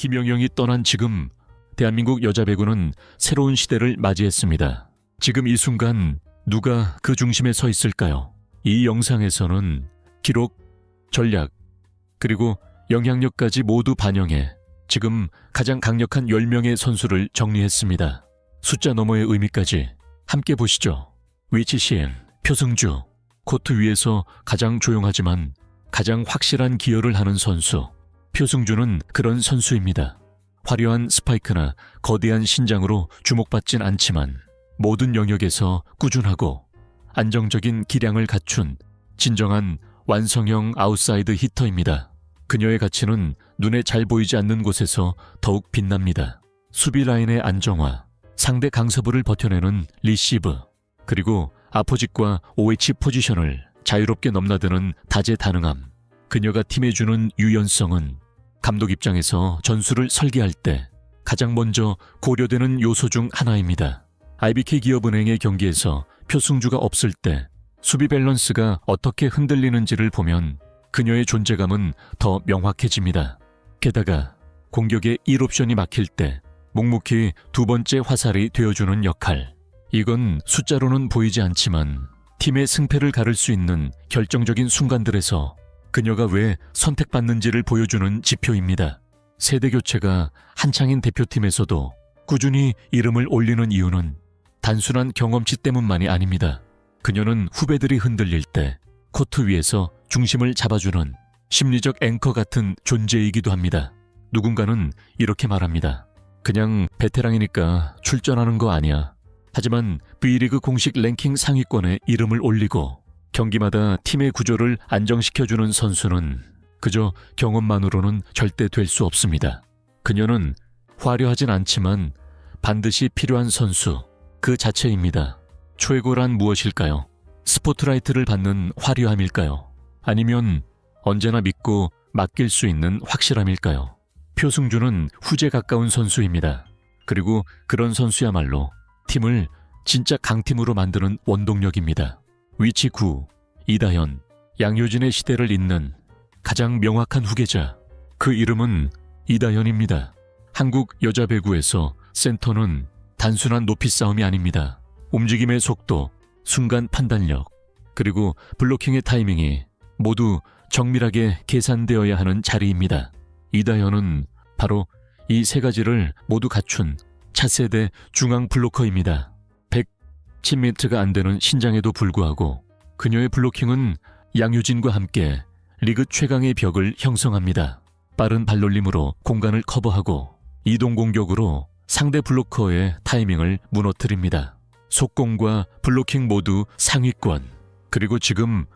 김영영이 떠난 지금 대한민국 여자 배구는 새로운 시대를 맞이했습니다. 지금 이 순간 누가 그 중심에 서 있을까요? 이 영상에서는 기록, 전략, 그리고 영향력까지 모두 반영해 지금 가장 강력한 10명의 선수를 정리했습니다. 숫자 너머의 의미까지 함께 보시죠. 위치 시엔, 표승주, 코트 위에서 가장 조용하지만 가장 확실한 기여를 하는 선수. 표승주는 그런 선수입니다. 화려한 스파이크나 거대한 신장으로 주목받진 않지만 모든 영역에서 꾸준하고 안정적인 기량을 갖춘 진정한 완성형 아웃사이드 히터입니다. 그녀의 가치는 눈에 잘 보이지 않는 곳에서 더욱 빛납니다. 수비 라인의 안정화, 상대 강서부를 버텨내는 리시브, 그리고 아포짓과 OH 포지션을 자유롭게 넘나드는 다재다능함. 그녀가 팀에 주는 유연성은 감독 입장에서 전술을 설계할 때 가장 먼저 고려되는 요소 중 하나입니다. IBK 기업은행의 경기에서 표승주가 없을 때 수비 밸런스가 어떻게 흔들리는지를 보면 그녀의 존재감은 더 명확해집니다. 게다가 공격의 1옵션이 막힐 때 묵묵히 두 번째 화살이 되어주는 역할. 이건 숫자로는 보이지 않지만 팀의 승패를 가를 수 있는 결정적인 순간들에서 그녀가 왜 선택받는지를 보여주는 지표입니다. 세대 교체가 한창인 대표팀에서도 꾸준히 이름을 올리는 이유는 단순한 경험치 때문만이 아닙니다. 그녀는 후배들이 흔들릴 때 코트 위에서 중심을 잡아주는 심리적 앵커 같은 존재이기도 합니다. 누군가는 이렇게 말합니다. 그냥 베테랑이니까 출전하는 거 아니야. 하지만 V리그 공식 랭킹 상위권에 이름을 올리고 경기마다 팀의 구조를 안정시켜주는 선수는 그저 경험만으로는 절대 될 수 없습니다. 그녀는 화려하진 않지만 반드시 필요한 선수 그 자체입니다. 최고란 무엇일까요? 스포트라이트를 받는 화려함일까요? 아니면 언제나 믿고 맡길 수 있는 확실함일까요? 표승주는 후제 가까운 선수입니다. 그리고 그런 선수야말로 팀을 진짜 강팀으로 만드는 원동력입니다. 위치 9, 이다현, 양효진의 시대를 잇는 가장 명확한 후계자. 그 이름은 이다현입니다. 한국 여자 배구에서 센터는 단순한 높이 싸움이 아닙니다. 움직임의 속도, 순간 판단력, 그리고 블로킹의 타이밍이 모두 정밀하게 계산되어야 하는 자리입니다. 이다현은 바로 이 세 가지를 모두 갖춘 차세대 중앙 블로커입니다. 110m가 안 되는 신장에도 불구하고 그녀의 블로킹은 양효진과 함께 리그 최강의 벽을 형성합니다. 빠른 발놀림으로 공간을 커버하고 이동 공격으로 상대 블로커의 타이밍을 무너뜨립니다. 속공과 블로킹 모두 상위권. 그리고 지금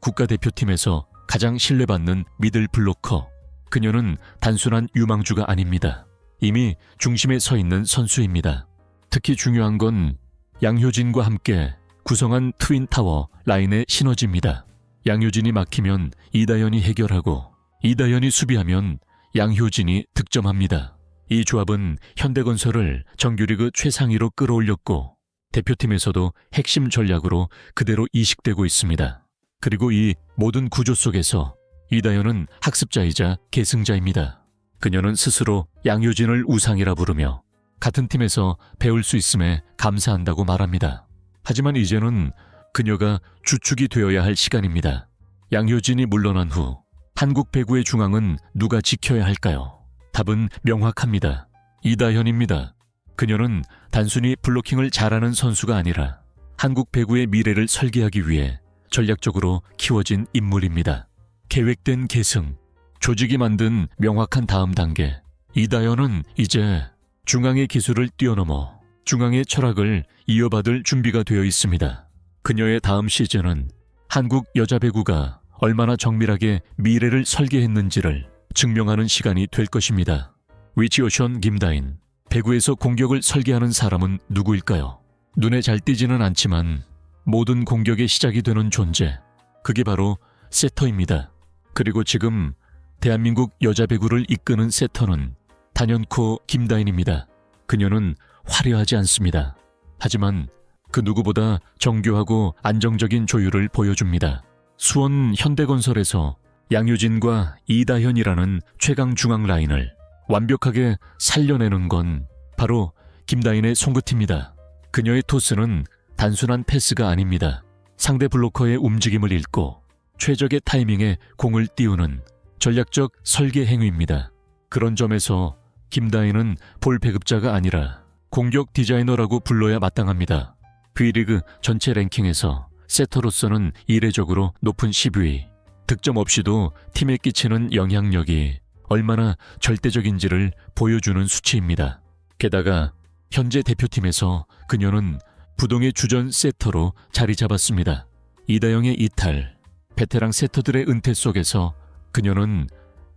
국가대표팀에서 가장 신뢰받는 미들 블로커. 그녀는 단순한 유망주가 아닙니다. 이미 중심에 서 있는 선수입니다. 특히 중요한 건 양효진과 함께 구성한 트윈타워 라인의 시너지입니다. 양효진이 막히면 이다현이 해결하고 이다현이 수비하면 양효진이 득점합니다. 이 조합은 현대건설을 정규리그 최상위로 끌어올렸고 대표팀에서도 핵심 전략으로 그대로 이식되고 있습니다. 그리고 이 모든 구조 속에서 이다현은 학습자이자 계승자입니다. 그녀는 스스로 양효진을 우상이라 부르며 같은 팀에서 배울 수 있음에 감사한다고 말합니다. 하지만 이제는 그녀가 주축이 되어야 할 시간입니다. 양효진이 물러난 후 한국 배구의 중앙은 누가 지켜야 할까요? 답은 명확합니다. 이다현입니다. 그녀는 단순히 블로킹을 잘하는 선수가 아니라 한국 배구의 미래를 설계하기 위해 전략적으로 키워진 인물입니다. 계획된 계승, 조직이 만든 명확한 다음 단계. 이다현은 이제 중앙의 기술을 뛰어넘어 중앙의 철학을 이어받을 준비가 되어 있습니다. 그녀의 다음 시즌은 한국 여자 배구가 얼마나 정밀하게 미래를 설계했는지를 증명하는 시간이 될 것입니다. 위치오션 김다인. 배구에서 공격을 설계하는 사람은 누구일까요? 눈에 잘 띄지는 않지만 모든 공격의 시작이 되는 존재. 그게 바로 세터입니다. 그리고 지금 대한민국 여자 배구를 이끄는 세터는 단연코 김다인입니다. 그녀는 화려하지 않습니다. 하지만 그 누구보다 정교하고 안정적인 조율을 보여줍니다. 수원 현대건설에서 양효진과 이다현이라는 최강 중앙 라인을 완벽하게 살려내는 건 바로 김다인의 손끝입니다. 그녀의 토스는 단순한 패스가 아닙니다. 상대 블로커의 움직임을 읽고 최적의 타이밍에 공을 띄우는 전략적 설계 행위입니다. 그런 점에서 김다인은 볼 배급자가 아니라 공격 디자이너라고 불러야 마땅합니다. V리그 전체 랭킹에서 세터로서는 이례적으로 높은 10위. 득점 없이도 팀에 끼치는 영향력이 얼마나 절대적인지를 보여주는 수치입니다. 게다가 현재 대표팀에서 그녀는 부동의 주전 세터로 자리 잡았습니다. 이다영의 이탈, 베테랑 세터들의 은퇴 속에서 그녀는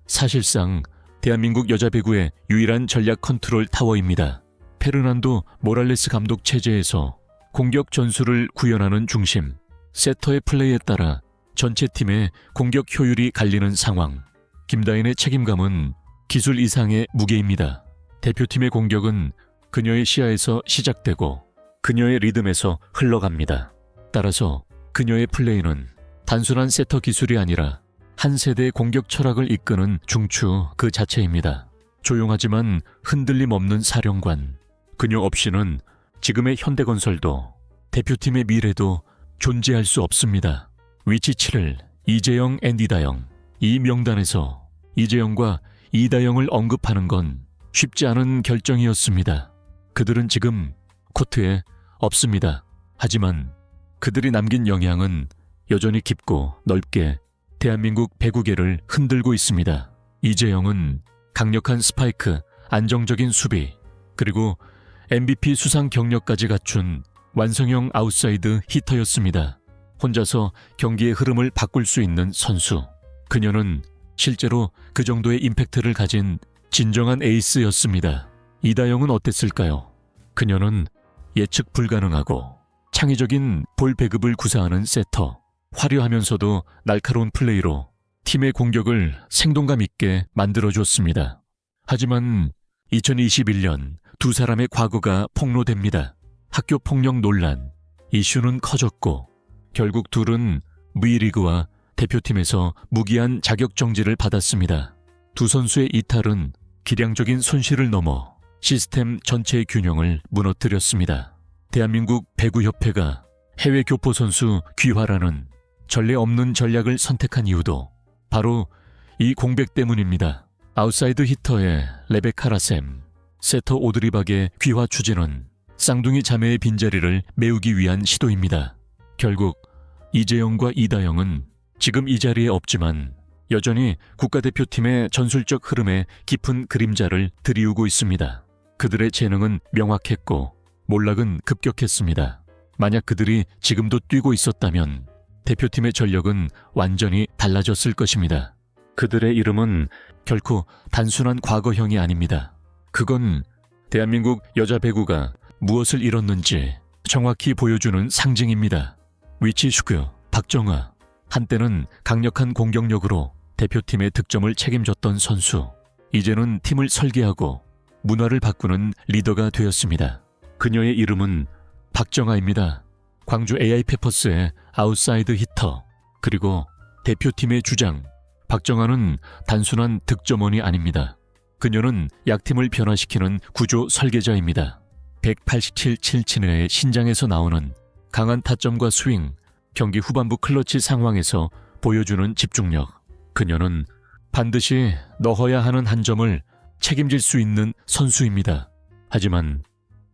사실상 대한민국 여자 배구의 유일한 전략 컨트롤 타워입니다. 페르난도 모랄레스 감독 체제에서 공격 전술을 구현하는 중심, 세터의 플레이에 따라 전체 팀의 공격 효율이 갈리는 상황. 김다인의 책임감은 기술 이상의 무게입니다. 대표팀의 공격은 그녀의 시야에서 시작되고 그녀의 리듬에서 흘러갑니다. 따라서 그녀의 플레이는 단순한 세터 기술이 아니라 한 세대의 공격 철학을 이끄는 중추 그 자체입니다. 조용하지만 흔들림 없는 사령관. 그녀 없이는 지금의 현대건설도 대표팀의 미래도 존재할 수 없습니다. 위치 7을 이재영 앤 이다영. 이 명단에서 이재영과 이다영을 언급하는 건 쉽지 않은 결정이었습니다. 그들은 지금 코트에 없습니다. 하지만 그들이 남긴 영향은 여전히 깊고 넓게 대한민국 배구계를 흔들고 있습니다. 이재영은 강력한 스파이크, 안정적인 수비, 그리고 MVP 수상 경력까지 갖춘 완성형 아웃사이드 히터였습니다. 혼자서 경기의 흐름을 바꿀 수 있는 선수. 그녀는 실제로 그 정도의 임팩트를 가진 진정한 에이스였습니다. 이다영은 어땠을까요? 그녀는 예측 불가능하고 창의적인 볼 배급을 구사하는 세터, 화려하면서도 날카로운 플레이로 팀의 공격을 생동감 있게 만들어줬습니다. 하지만 2021년 두 사람의 과거가 폭로됩니다. 학교 폭력 논란, 이슈는 커졌고 결국 둘은 V리그와 대표팀에서 무기한 자격 정지를 받았습니다. 두 선수의 이탈은 기량적인 손실을 넘어 시스템 전체의 균형을 무너뜨렸습니다. 대한민국 배구협회가 해외 교포 선수 귀화라는 전례 없는 전략을 선택한 이유도 바로 이 공백 때문입니다. 아웃사이드 히터의 레베카 라셈, 세터 오드리박의 귀화 추진은 쌍둥이 자매의 빈자리를 메우기 위한 시도입니다. 결국 이재영과 이다영은 지금 이 자리에 없지만 여전히 국가대표팀의 전술적 흐름에 깊은 그림자를 들이우고 있습니다. 그들의 재능은 명확했고 몰락은 급격했습니다. 만약 그들이 지금도 뛰고 있었다면 대표팀의 전력은 완전히 달라졌을 것입니다. 그들의 이름은 결코 단순한 과거형이 아닙니다. 그건 대한민국 여자 배구가 무엇을 잃었는지 정확히 보여주는 상징입니다. 위치 슈그, 박정아, 한때는 강력한 공격력으로 대표팀의 득점을 책임졌던 선수. 이제는 팀을 설계하고 문화를 바꾸는 리더가 되었습니다. 그녀의 이름은 박정아입니다. 광주 AI 페퍼스의 아웃사이드 히터, 그리고 대표팀의 주장. 박정아는 단순한 득점원이 아닙니다. 그녀는 약팀을 변화시키는 구조 설계자입니다. 187-77의 신장에서 나오는 강한 타점과 스윙, 경기 후반부 클러치 상황에서 보여주는 집중력. 그녀는 반드시 넣어야 하는 한 점을 책임질 수 있는 선수입니다. 하지만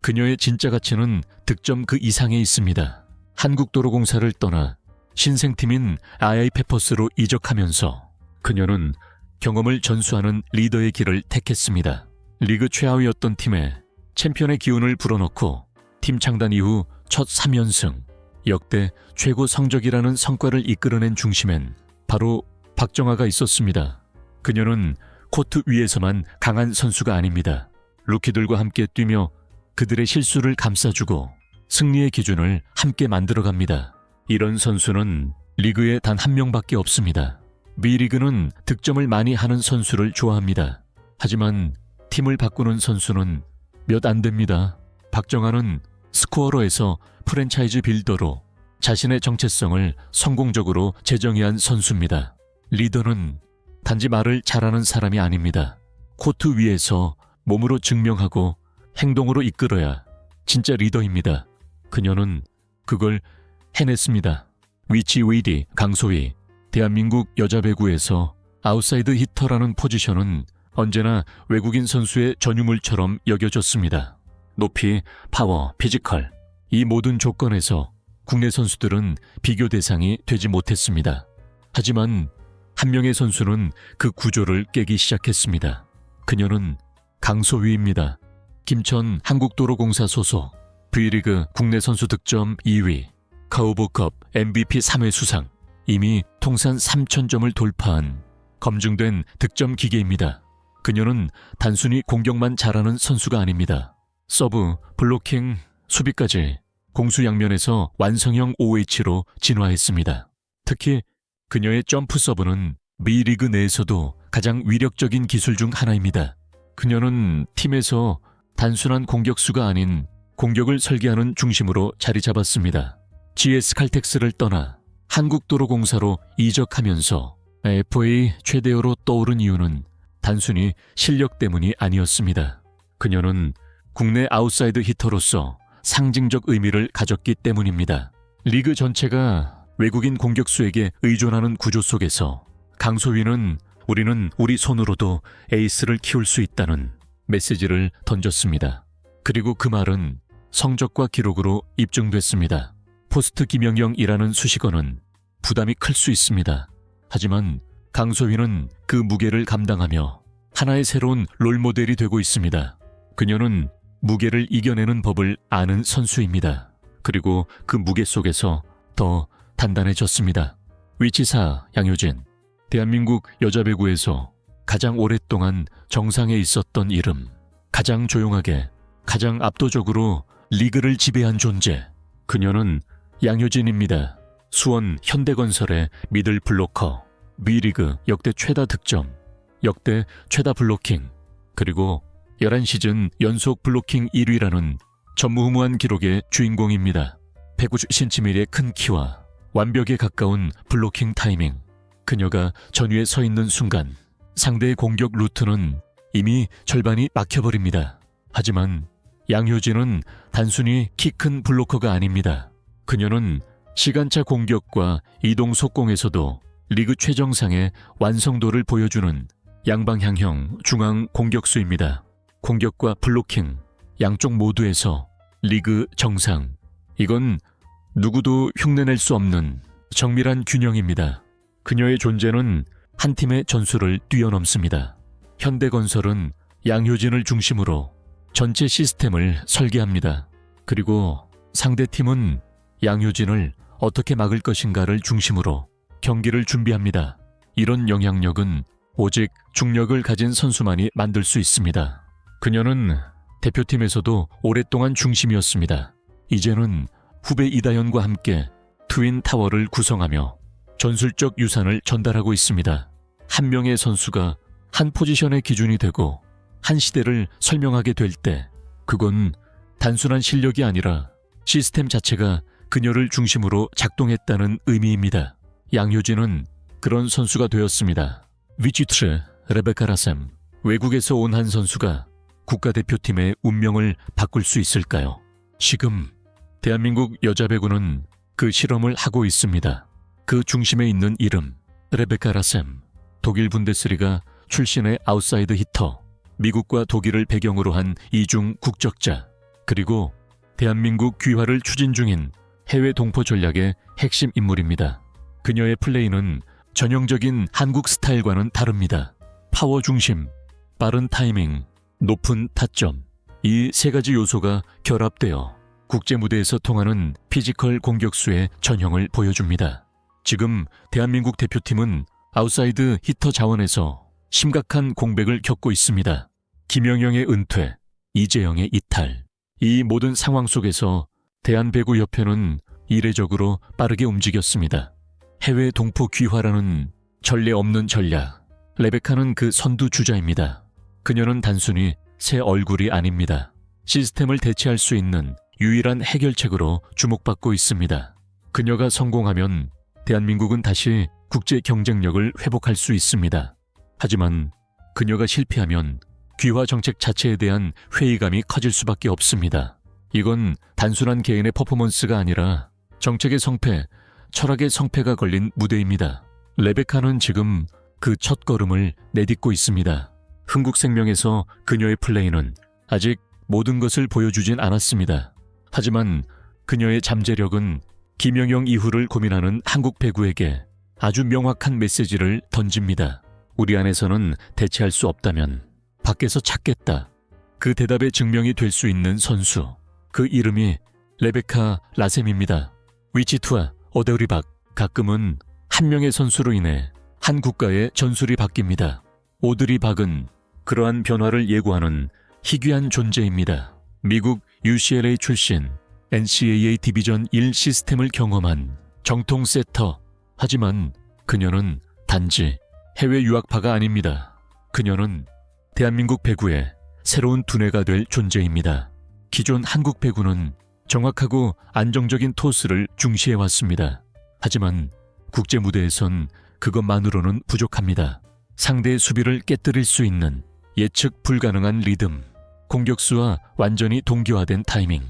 그녀의 진짜 가치는 득점 그 이상에 있습니다. 한국도로공사를 떠나 신생팀인 아이 페퍼스로 이적하면서 그녀는 경험을 전수하는 리더의 길을 택했습니다. 리그 최하위였던 팀에 챔피언의 기운을 불어넣고 팀 창단 이후 첫 3연승, 역대 최고 성적이라는 성과를 이끌어낸 중심엔 바로 박정아가 있었습니다. 그녀는 코트 위에서만 강한 선수가 아닙니다. 루키들과 함께 뛰며 그들의 실수를 감싸주고 승리의 기준을 함께 만들어갑니다. 이런 선수는 리그에 단 한 명밖에 없습니다. 미리그는 득점을 많이 하는 선수를 좋아합니다. 하지만 팀을 바꾸는 선수는 몇 안 됩니다. 박정아는 스코어러에서 프랜차이즈 빌더로 자신의 정체성을 성공적으로 재정의한 선수입니다. 리더는 단지 말을 잘하는 사람이 아닙니다. 코트 위에서 몸으로 증명하고 행동으로 이끌어야 진짜 리더입니다. 그녀는 그걸 해냈습니다. 위치 웨이디 강소희 대한민국 여자 배구에서 아웃사이드 히터라는 포지션은 언제나 외국인 선수의 전유물처럼 여겨졌습니다. 높이, 파워, 피지컬 이 모든 조건에서 국내 선수들은 비교 대상이 되지 못했습니다. 하지만 한 명의 선수는 그 구조를 깨기 시작했습니다. 그녀는 강소희입니다. 김천 한국도로공사 소속 V리그 국내 선수 득점 2위, 카우보컵 MVP 3회 수상, 이미 통산 3,000점을 돌파한 검증된 득점 기계입니다. 그녀는 단순히 공격만 잘하는 선수가 아닙니다. 서브, 블로킹, 수비까지 공수 양면에서 완성형 OH로 진화했습니다. 특히 그녀의 점프 서브는 미 리그 내에서도 가장 위력적인 기술 중 하나입니다. 그녀는 팀에서 단순한 공격수가 아닌 공격을 설계하는 중심으로 자리 잡았습니다. GS 칼텍스를 떠나 한국도로공사로 이적하면서 FA 최대어로 떠오른 이유는 단순히 실력 때문이 아니었습니다. 그녀는 국내 아웃사이드 히터로서 상징적 의미를 가졌기 때문입니다. 리그 전체가 외국인 공격수에게 의존하는 구조 속에서 강소희는 우리는 우리 손으로도 에이스를 키울 수 있다는 메시지를 던졌습니다. 그리고 그 말은 성적과 기록으로 입증됐습니다. 포스트 김영경이라는 수식어는 부담이 클 수 있습니다. 하지만 강소희는 그 무게를 감당하며 하나의 새로운 롤모델이 되고 있습니다. 그녀는 무게를 이겨내는 법을 아는 선수입니다. 그리고 그 무게 속에서 더 단단해졌습니다. 위치사 양효진, 대한민국 여자 배구에서 가장 오랫동안 정상에 있었던 이름, 가장 조용하게, 가장 압도적으로 리그를 지배한 존재. 그녀는 양효진입니다. 수원 현대건설의 미들 블로커, 미리그 역대 최다 득점, 역대 최다 블로킹, 그리고 11시즌 연속 블로킹 1위라는 전무후무한 기록의 주인공입니다. 190cm의 큰 키와 완벽에 가까운 블로킹 타이밍. 그녀가 전위에 서 있는 순간 상대의 공격 루트는 이미 절반이 막혀버립니다. 하지만 양효진은 단순히 키 큰 블로커가 아닙니다. 그녀는 시간차 공격과 이동 속공에서도 리그 최정상의 완성도를 보여주는 양방향형 중앙 공격수입니다. 공격과 블로킹 양쪽 모두에서 리그 정상. 이건 누구도 흉내낼 수 없는 정밀한 균형입니다. 그녀의 존재는 한 팀의 전술을 뛰어넘습니다. 현대건설은 양효진을 중심으로 전체 시스템을 설계합니다. 그리고 상대팀은 양효진을 어떻게 막을 것인가를 중심으로 경기를 준비합니다. 이런 영향력은 오직 중력을 가진 선수만이 만들 수 있습니다. 그녀는 대표팀에서도 오랫동안 중심이었습니다. 이제는 후배 이다현과 함께 트윈 타워를 구성하며 전술적 유산을 전달하고 있습니다. 한 명의 선수가 한 포지션의 기준이 되고 한 시대를 설명하게 될 때 그건 단순한 실력이 아니라 시스템 자체가 그녀를 중심으로 작동했다는 의미입니다. 양효진은 그런 선수가 되었습니다. 위치트레, 레베카 라셈, 외국에서 온 한 선수가 국가대표팀의 운명을 바꿀 수 있을까요? 지금 대한민국 여자 배구는 그 실험을 하고 있습니다. 그 중심에 있는 이름, 레베카 라셈, 독일 분데스리가 출신의 아웃사이드 히터, 미국과 독일을 배경으로 한 이중 국적자, 그리고 대한민국 귀화를 추진 중인 해외 동포 전략의 핵심 인물입니다. 그녀의 플레이는 전형적인 한국 스타일과는 다릅니다. 파워 중심, 빠른 타이밍, 높은 타점. 이 세 가지 요소가 결합되어 국제 무대에서 통하는 피지컬 공격수의 전형을 보여줍니다. 지금 대한민국 대표팀은 아웃사이드 히터 자원에서 심각한 공백을 겪고 있습니다. 김영영의 은퇴, 이재영의 이탈. 이 모든 상황 속에서 대한배구협회는 이례적으로 빠르게 움직였습니다. 해외 동포 귀화라는 전례 없는 전략. 레베카는 그 선두 주자입니다. 그녀는 단순히 새 얼굴이 아닙니다. 시스템을 대체할 수 있는 유일한 해결책으로 주목받고 있습니다. 그녀가 성공하면 대한민국은 다시 국제 경쟁력을 회복할 수 있습니다. 하지만 그녀가 실패하면 귀화 정책 자체에 대한 회의감이 커질 수밖에 없습니다. 이건 단순한 개인의 퍼포먼스가 아니라 정책의 성패, 철학의 성패가 걸린 무대입니다. 레베카는 지금 그 첫 걸음을 내딛고 있습니다. 흥국생명에서 그녀의 플레이는 아직 모든 것을 보여주진 않았습니다. 하지만 그녀의 잠재력은 김영영 이후를 고민하는 한국 배구에게 아주 명확한 메시지를 던집니다. 우리 안에서는 대체할 수 없다면 밖에서 찾겠다. 그 대답의 증명이 될 수 있는 선수. 그 이름이 레베카 라셈입니다. 위치투와 어데우리박 가끔은 한 명의 선수로 인해 한 국가의 전술이 바뀝니다. 오드리 박은 그러한 변화를 예고하는 희귀한 존재입니다. 미국 UCLA 출신 NCAA 디비전 1 시스템을 경험한 정통 세터. 하지만 그녀는 단지 해외 유학파가 아닙니다. 그녀는 대한민국 배구의 새로운 두뇌가 될 존재입니다. 기존 한국 배구는 정확하고 안정적인 토스를 중시해 왔습니다. 하지만 국제 무대에선 그것만으로는 부족합니다. 상대의 수비를 깨뜨릴 수 있는 예측 불가능한 리듬, 공격수와 완전히 동기화된 타이밍,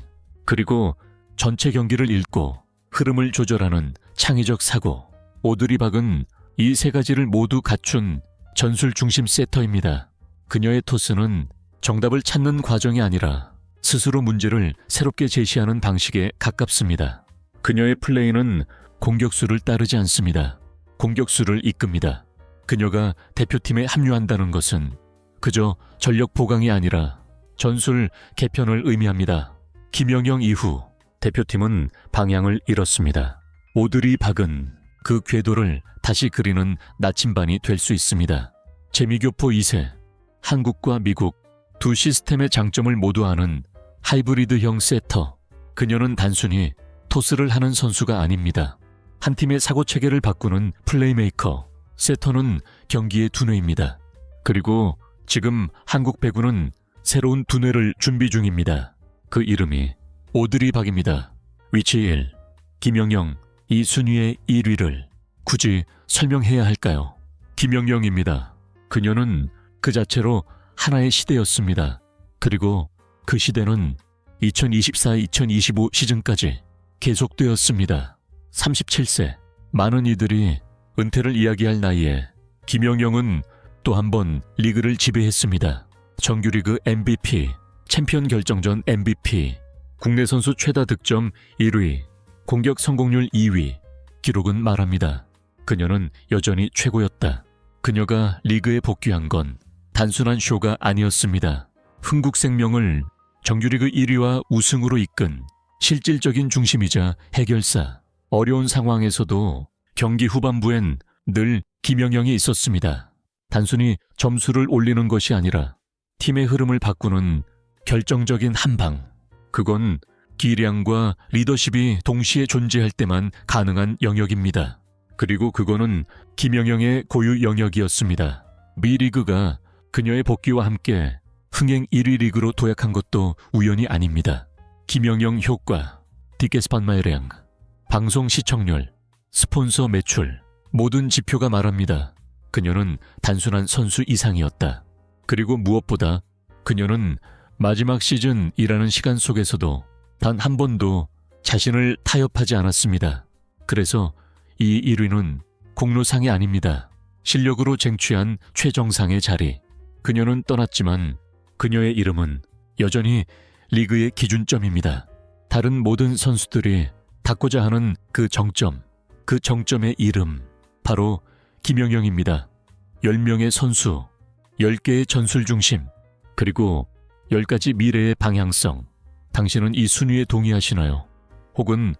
그리고 전체 경기를 읽고 흐름을 조절하는 창의적 사고. 오드리 박은 이 세 가지를 모두 갖춘 전술 중심 세터입니다. 그녀의 토스는 정답을 찾는 과정이 아니라 스스로 문제를 새롭게 제시하는 방식에 가깝습니다. 그녀의 플레이는 공격수를 따르지 않습니다. 공격수를 이끕니다. 그녀가 대표팀에 합류한다는 것은 그저 전력 보강이 아니라 전술 개편을 의미합니다. 김영영 이후 대표팀은 방향을 잃었습니다. 오드리 박은 그 궤도를 다시 그리는 나침반이 될 수 있습니다. 재미교포 2세, 한국과 미국 두 시스템의 장점을 모두 아는 하이브리드형 세터. 그녀는 단순히 토스를 하는 선수가 아닙니다. 한 팀의 사고 체계를 바꾸는 플레이메이커. 세터는 경기의 두뇌입니다. 그리고 지금 한국 배구는 새로운 두뇌를 준비 중입니다. 그 이름이 오드리 박입니다. 위치 1. 김영영, 이 순위의 1위를 굳이 설명해야 할까요? 김영영입니다. 그녀는 그 자체로 하나의 시대였습니다. 그리고 그 시대는 2024-2025 시즌까지 계속되었습니다. 37세. 많은 이들이 은퇴를 이야기할 나이에 김영영은 또 한 번 리그를 지배했습니다. 정규리그 MVP, 챔피언 결정전 MVP, 국내 선수 최다 득점 1위, 공격 성공률 2위. 기록은 말합니다. 그녀는 여전히 최고였다. 그녀가 리그에 복귀한 건 단순한 쇼가 아니었습니다. 흥국생명을 정규리그 1위와 우승으로 이끈 실질적인 중심이자 해결사. 어려운 상황에서도 경기 후반부엔 늘 김영영이 있었습니다. 단순히 점수를 올리는 것이 아니라 팀의 흐름을 바꾸는 결정적인 한방. 그건 기량과 리더십이 동시에 존재할 때만 가능한 영역입니다. 그리고 그거는 김영영의 고유 영역이었습니다. 미리그가 그녀의 복귀와 함께 흥행 1위 리그로 도약한 것도 우연이 아닙니다. 김영영 효과, 디케스판마이량, 방송 시청률, 스폰서 매출, 모든 지표가 말합니다. 그녀는 단순한 선수 이상이었다. 그리고 무엇보다 그녀는 마지막 시즌 일하는 시간 속에서도 단 한 번도 자신을 타협하지 않았습니다. 그래서 이 1위는 공로상이 아닙니다. 실력으로 쟁취한 최정상의 자리. 그녀는 떠났지만 그녀의 이름은 여전히 리그의 기준점입니다. 다른 모든 선수들이 닿고자 하는 그 정점, 그 정점의 이름, 바로 김영영입니다. 10명의 선수, 10개의 전술 중심, 그리고 10가지 미래의 방향성. 당신은 이 순위에 동의하시나요? 혹은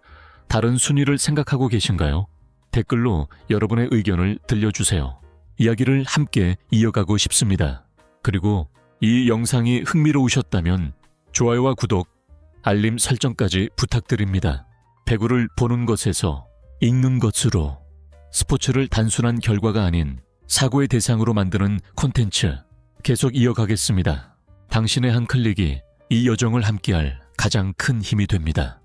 다른 순위를 생각하고 계신가요? 댓글로 여러분의 의견을 들려주세요. 이야기를 함께 이어가고 싶습니다. 그리고 이 영상이 흥미로우셨다면 좋아요와 구독, 알림 설정까지 부탁드립니다. 배구를 보는 것에서 읽는 것으로 스포츠를 단순한 결과가 아닌 사고의 대상으로 만드는 콘텐츠 계속 이어가겠습니다. 당신의 한 클릭이 이 여정을 함께할 가장 큰 힘이 됩니다.